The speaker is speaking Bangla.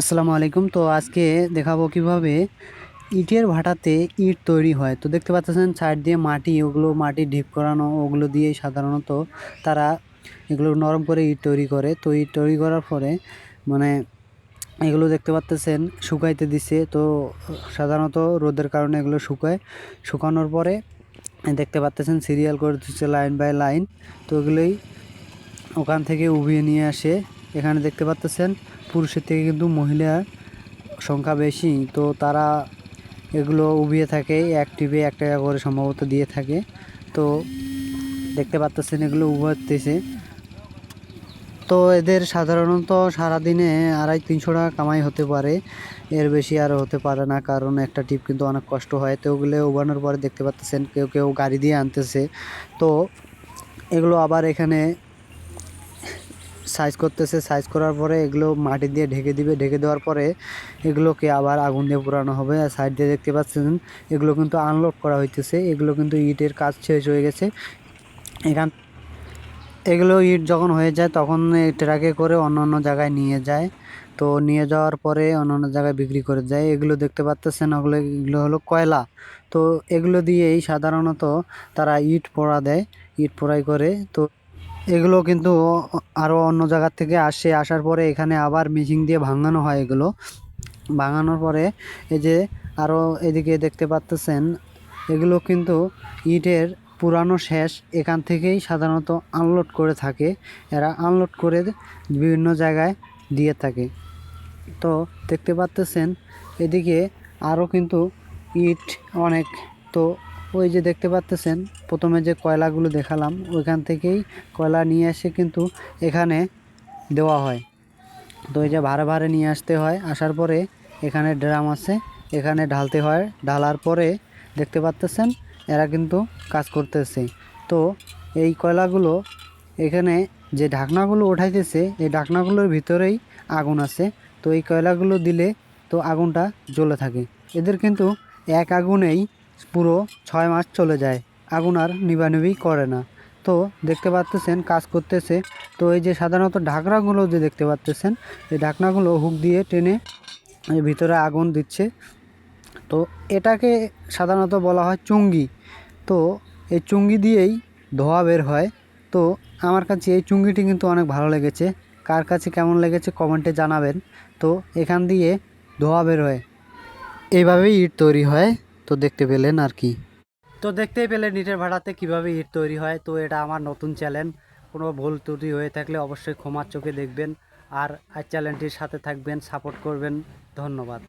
আসসালামু আলাইকুম। তো আজকে দেখাবো কীভাবে ইটের ভাটাতে ইট তৈরি হয়। তো দেখতে পাচ্ছেন সাইড দিয়ে মাটি, ওগুলো মাটি ঢিপ করানো, ওগুলো দিয়েই সাধারণত তারা এগুলো নরম করে ইট তৈরি করে। তো ইট তৈরি করার পরে মানে এগুলো দেখতে পাচ্ছেন শুকাইতে দিছে। তো সাধারণত রোদের কারণে এগুলো শুকায়। শুকানোর পরে দেখতে পাচ্ছেন সিরিয়াল করে দিচ্ছে লাইন বাই লাইন। তো এগুলোই ওখান থেকে উভিয়ে নিয়ে আসে। এখানে দেখতে পাচ্ছেন পুরুষের থেকে কিন্তু মহিলার সংখ্যা বেশি, তো তারা এগুলো উবিয়ে থাকে, এক টিপে এক টাকা করে সম্ভবত দিয়ে থাকে। তো দেখতে পাচ্ছেন এগুলো উবাতেছে তো এদের সাধারণত সারাদিনে আড়াই তিনশো টাকা কামাই হতে পারে। এর বেশি আর হতে পারে না, কারণ একটা টিপ কিন্তু অনেক কষ্ট হয়। তো ওগুলো উবানোর পরে দেখতে পাচ্ছেন কেউ কেউ গাড়ি দিয়ে আনতেছে। তো এগুলো আবার এখানে সাইজ করতেছে সাইজ করার পরে এগুলো মাটি দিয়ে ঢেকে দিবে। ঢেকে দেওয়ার পরে এগুলোকে আবার আগুন দিয়ে পোড়ানো হবে। আর সাইড দিয়ে দেখতে পাচ্ছেন, এগুলো কিন্তু আনলোড করা হইতেছে। এগুলো কিন্তু ইটের কাজ শেষ হয়ে গেছে। এখান এগুলো ইট যখন হয়ে যায়, তখন ট্রাকে করে অন্য অন্য জায়গায় নিয়ে যায়। তো নিয়ে যাওয়ার পরে অন্য অন্য জায়গায় বিক্রি করে যায় এগুলো দেখতে পাচ্তেছেন, ওগুলো এগুলো হলো কয়লা। তো এগুলো দিয়েই সাধারণত তারা ইট পোড়া দেয়। ইট পোড়াই করে। তো এগুলো কিন্তু আরও অন্য জায়গার থেকে আসে। আসার পরে এখানে আবার মেশিন দিয়ে ভাঙানো হয় এগুলো। ভাঙানোর পরে এই যে আরও এদিকে দেখতে পাচ্তেছেন, এগুলো কিন্তু ইটের পুরানো শেষ এখান থেকেই সাধারণত আনলোড করে থাকে। এরা আনলোড করে বিভিন্ন জায়গায় দিয়ে থাকে। তো দেখতে পাচ্তেছেন, এদিকে আরও কিন্তু ইট অনেক। তো ওই যে দেখতে পাচ্তেছেন, প্রথমে যে কয়লাগুলো দেখালাম, ওইখান থেকেই কয়লা নিয়ে এসে কিন্তু এখানে দেওয়া হয়। তো এই যে ভাড়ে ভাড়ে নিয়ে আসতে হয়, আসার পরে এখানে ড্রাম আছে, এখানে ঢালতে হয়, ঢালার পরে দেখতে পাচ্তেছেন, এরা কিন্তু কাজ করতেছে। তো এই কয়লাগুলো এখানে যে ঢাকনাগুলো উঠাইতেছে, এই ঢাকনাগুলোর ভিতরেই আগুন আছে। তো এই কয়লাগুলো দিলে তো আগুনটা জ্বলে থাকে। এদের কিন্তু এক আগুনেই পুরো ছয় মাস চলে যায়। আগুন আর নিবানিবি করে না। তো দেখতে পাচ্তেছেন, কাজ করতেছে। তো এই যে সাধারণত ঢাকনাগুলো যে দেখতে পাচ্তেছেন, এই ঢাকনাগুলো হুক দিয়ে টেনে ভিতরে আগুন দিচ্ছে। তো এটাকে সাধারণত বলা হয় চুঙ্গি। তো এই চুঙ্গি দিয়েই ধোয়া বের হয়। তো আমার কাছে এই চুঙ্গিটি কিন্তু অনেক ভালো লেগেছে। কার কাছে কেমন লেগেছে কমেন্টে জানাবেন। তো এখান দিয়ে ধোয়া বের হয়। এইভাবেই ইট তৈরি হয়। তো দেখতে পেলেন আর কি। তো দেখতেই পেলেন ইটের ভাড়াতে কীভাবে ইট তৈরি হয়। তো এটা আমার নতুন চ্যানেল। কোনো ভুল ত্রুটি হয়ে থাকলে অবশ্যই ক্ষমার চোখে দেখবেন। আর চ্যানেলটির সাথে থাকবেন, সাপোর্ট করবেন। ধন্যবাদ।